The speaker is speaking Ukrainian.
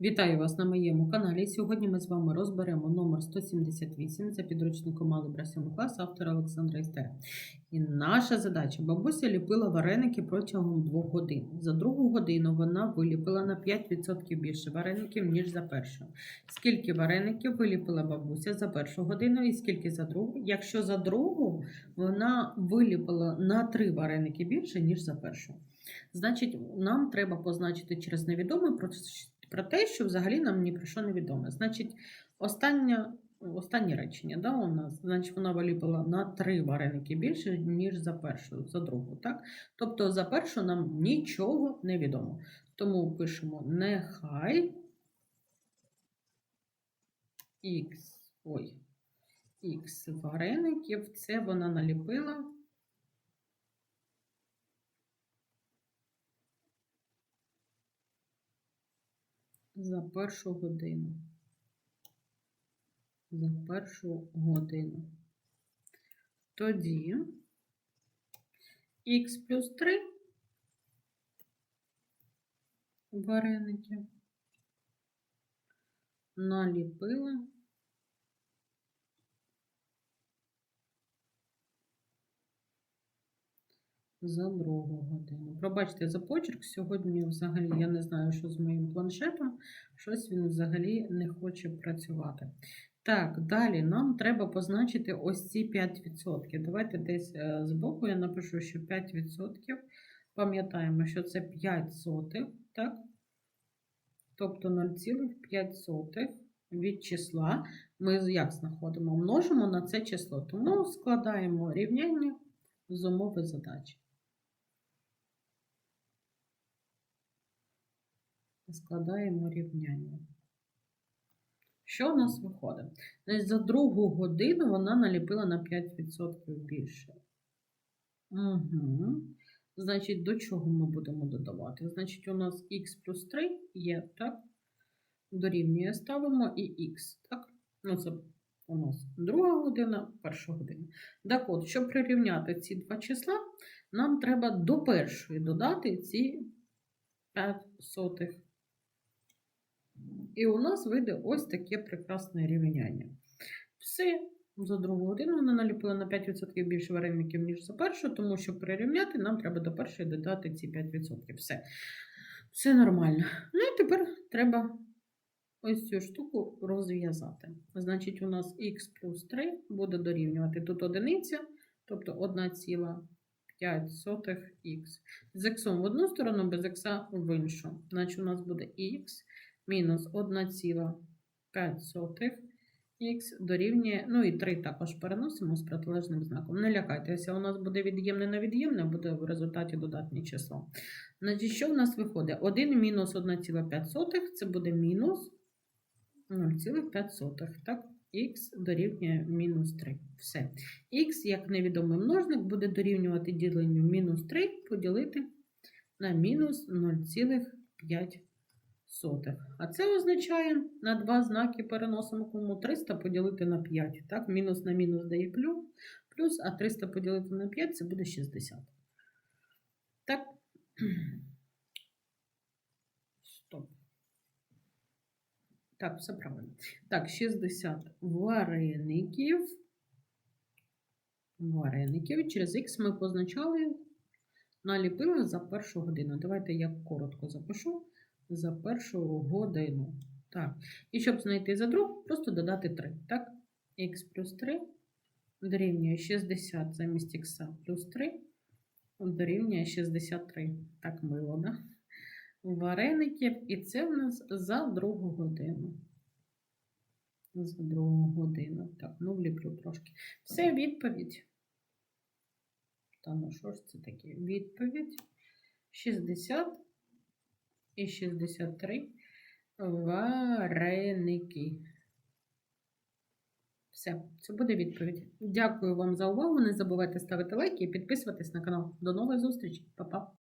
Вітаю вас на моєму каналі. Сьогодні ми з вами розберемо номер 178 за підручником Алgebra 7 клас автора Олександра Істера. І наша задача бабуся ліпила вареники протягом 2 годин. За другу годину вона виліпила на 5% більше вареників, ніж за першу. Скільки вареників виліпила бабуся за першу годину і скільки за другу? Якщо за другу вона виліпила на 3 вареники більше, ніж за першу. Значить, нам треба позначити через невідоме про те, що взагалі нам ні про що не відомо. Значить, останнє, останнє речення да, у нас, значить, вона виліпила на три вареники більше, ніж за першу, за другу. Так? Тобто за першу нам нічого не відомо. Тому пишемо нехай х, ой, х вареників, це вона наліпила. За першу годину. За першу годину. Тоді х плюс 3 вареники наліпила за другу годину. Пробачте за почерк. Сьогодні взагалі я не знаю, що з моїм планшетом. Щось він взагалі не хоче працювати. Так, далі нам треба позначити ось ці 5%. Давайте десь е, збоку я напишу, що 5%. Пам'ятаємо, що це 5 сотих, так? Тобто 0,5 від числа. Ми як знаходимо? Множимо на це число. Тому складаємо рівняння з умови задачі. Складаємо рівняння. Що у нас виходить? За другу годину вона наліпила на 5% більше. Угу. Значить, до чого ми будемо додавати? Значить, у нас х плюс 3 є, так? Дорівнює ставимо і х, так? Ну, це у нас друга година, перша година. Так от, щоб прирівняти ці два числа, нам треба до першої додати ці 5 сотих і у нас вийде ось таке прекрасне рівняння. Все, за другу годину вона наліпила на 5% більше вареників, ніж за першу, тому що прирівняти нам треба до першої додати ці 5%. Все. Все нормально. Ну і тепер треба ось цю штуку розв'язати. Значить, у нас х плюс 3 буде дорівнювати тут одиниця, тобто 1,5 х. З х в одну сторону, без х в іншу. Значить, у нас буде х мінус 1,5 х дорівнює, ну і 3 також переносимо з протилежним знаком. Не лякайтеся, у нас буде від'ємне на від'ємне, буде в результаті додатнє число. Значить, що в нас виходить? 1 мінус 1,5 це буде мінус 0,5. Так? Х дорівнює мінус 3. Все. Х, як невідомий множник, буде дорівнювати діленню мінус 3 поділити на мінус 0,5 сотих. А це означає на два знаки переносимо кому 300 поділити на 5. Так, мінус на мінус дає плюс, а 300 поділити на 5 це буде 60. Так. Стоп. Так, все правильно. Так, 60 вареників. Вареників. Через Х ми позначали, наліпили за першу годину. Давайте я коротко запишу за першу годину. Так. І щоб знайти за другу, просто додати 3. Так? Х плюс 3 дорівнює 60 замість х плюс 3 дорівнює 63. Так мило, да? Вареників. І це в нас за другу годину. За другу годину. Так, ну вліплю трошки. Все, відповідь. Та ну що ж це таке? Відповідь 60 і 63 вареники. Все, це буде відповідь. Дякую вам за увагу. Не забувайте ставити лайки і підписуватись на канал. До нових зустрічей, Па-па!